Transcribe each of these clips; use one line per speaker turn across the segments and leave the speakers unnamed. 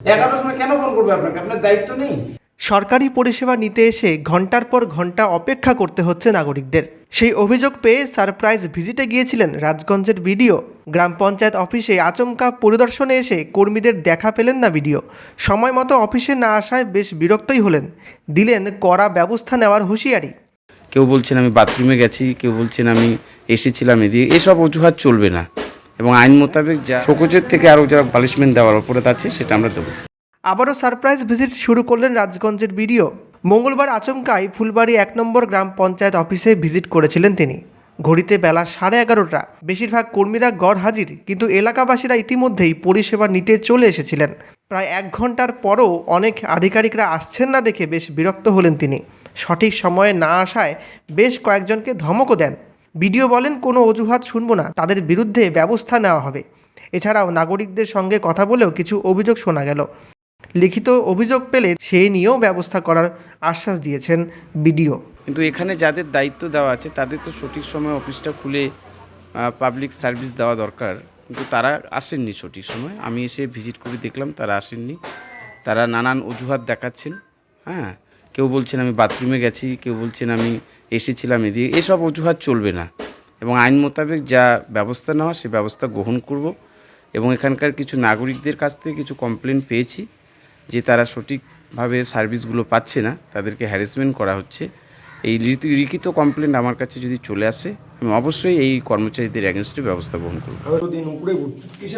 এগারোটার সময় কেন ফোন করবে আপনাকে? আপনার দায়িত্ব নেই।
সরকারি পরিষেবা নিতে এসে ঘণ্টার পর ঘণ্টা অপেক্ষা করতে হচ্ছে নাগরিকদের। সেই অভিযোগ পেয়ে সারপ্রাইজ ভিজিটে গিয়েছিলেন রাজগঞ্জের ভিডিও গ্রাম পঞ্চায়েত অফিসে আচমকা পরিদর্শনে এসে কর্মীদের দেখা পেলেন না ভিডিও সময় মতো অফিসে না আসায় বেশ বিরক্তই হলেন। দিলেন কড়া ব্যবস্থা নেওয়ার হুঁশিয়ারি।
কেউ বলছেন আমি বাথরুমে গেছি কেউ বলছেন আমি এসেছিলাম এদিকে। এসব অজুহাত চলবে না। এবং আইন মোতাবেক যা শোকজের থেকে আরও যা পালিশমেন্ট দেওয়ার অপরাধ আছে, সেটা আমরা দেবো।
আবারও সারপ্রাইজ ভিজিট শুরু করলেন রাজগঞ্জের বিডিও। মঙ্গলবার আচমকাই ফুলবাড়ি এক নম্বর গ্রাম পঞ্চায়েত অফিসে ভিজিট করেছিলেন তিনি। ঘড়িতে বেলা সাড়ে এগারোটা। বেশিরভাগ কর্মীরা গড় হাজির, কিন্তু এলাকাবাসীরা ইতিমধ্যেই পরিষেবা নিতে চলে এসেছিলেন। প্রায় এক ঘণ্টার পরও অনেক আধিকারিকরা আসছেন না দেখে বেশ বিরক্ত হলেন তিনি। সঠিক সময়ে না আসায় বেশ কয়েকজনকে ধমকও দেন। বিডিও বলেন, কোনো অজুহাত শুনব না, তাদের বিরুদ্ধে ব্যবস্থা নেওয়া হবে। এছাড়াও নাগরিকদের সঙ্গে কথা বলেও কিছু অভিযোগ শোনা গেল। লিখিত অভিযোগ পেলে সেই নিয়েও ব্যবস্থা করার আশ্বাস দিয়েছেন বিডিও।
কিন্তু এখানে যাদের দায়িত্ব দেওয়া আছে, তাদের তো সঠিক সময় অফিসটা খুলে পাবলিক সার্ভিস দেওয়া দরকার। কিন্তু তারা আসেননি সঠিক সময়। আমি এসে ভিজিট করে দেখলাম, তারা আসেননি। তারা নানান অজুহাত দেখাচ্ছেন। হ্যাঁ কেউ বলছেন আমি বাথরুমে গেছি, কেউ বলছেন আমি এসেছিলাম এদিকে। এসব অজুহাত চলবে না। এবং আইন মোতাবেক যা ব্যবস্থা নেওয়া সে ব্যবস্থা গ্রহণ করব। এবং এখানকার কিছু নাগরিকদের কাছ থেকে কিছু কমপ্লেন পেয়েছি যে তারা সঠিকভাবে সার্ভিসগুলো পাচ্ছে না। তাদেরকে হ্যারাসমেন্ট করা হচ্ছে। এই লিখিত- কমপ্লেন আমার কাছে যদি চলে আসে আমি অবশ্যই এই কর্মচারীদের অ্যাগেনস্টে ব্যবস্থা গ্রহণ করব।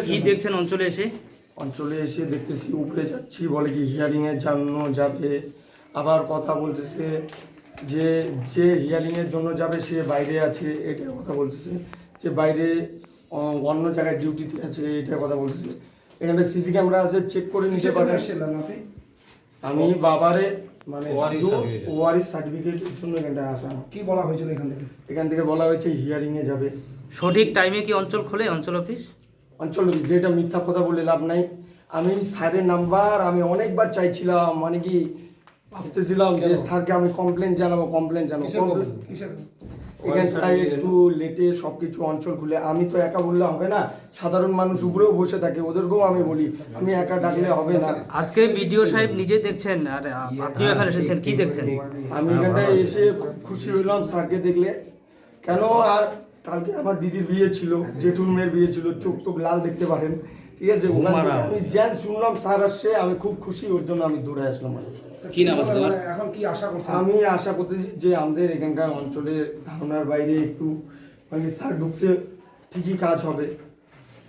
কি দেখছেন অঞ্চলে এসে?
অঞ্চলে এসে দেখতেছি উপরে যাচ্ছি বলে কি হিয়ারিংয়ের জন্য যাবে। আবার কথা বলতেছে যে যে হিয়ারিংয়ের জন্য যাবে সে বাইরে আছে এটা কথা বলতেছে। যে বাইরে অন্য জায়গায় ডিউটিতে আছে এটা কথা বলতেছে। এখানে সিসি ক্যামেরা আছে চেক করে নিতে পারে আমি বাবারে মানে ওয়ারিস সার্টিফিকেটের জন্য এখানটা আসা।
কি বলা হয়েছিল এখান থেকে?
এখান থেকে বলা হয়েছে হিয়ারিংয়ে যাবে।
সঠিক টাইমে কি অঞ্চল খোলে অঞ্চল অফিস?
অঞ্চল অফিস যেটা মিথ্যা কথা বলে লাভ নাই। আমি স্যারের নাম্বার আমি অনেকবার চাইছিলাম মানে কি ভাবতেছিলাম যে স্যারকে আমি কমপ্লেন জানাব কমপ্লেন জানাব। এখানটায় একটু লেটে সব কিছু অঞ্চল খুলে। আমি তো একা বললে হবে না। সাধারণ মানুষ উপরেও বসে থাকে ওদেরকেও আমি বলি আমি একা ডাকলে হবে না।
আজকে বিডিও সাহেব নিজে দেখছেন আর আপনিও এখানে এসেছেন কি দেখছেন?
আমি এখানটায় এসে খুব খুশি হলাম স্যারকে দেখলে। কেন? আর কালকে আমার দিদির বিয়ে ছিল জেঠুর মেয়ের বিয়ে ছিল চোখ টোক লাল দেখতে পারেন। ঠিক আছে আমি শুনলাম স্যার আসছে আমি খুব খুশি ওর জন্য আমি দৌড়ে আসলাম মানুষ
কি
এখন কি আশা করছেন?
আমি আশা করতেছি যে আমাদের এখানকার অঞ্চলের ধারণার বাইরে একটু মানে স্যার ঢুকছে ঠিকই কাজ হবে।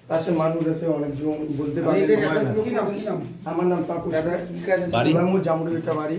পাশে মানুষ আছে অনেকজন বলতে পারে আমার নাম পাকুশ রায়। জামুরিকা বাড়ি।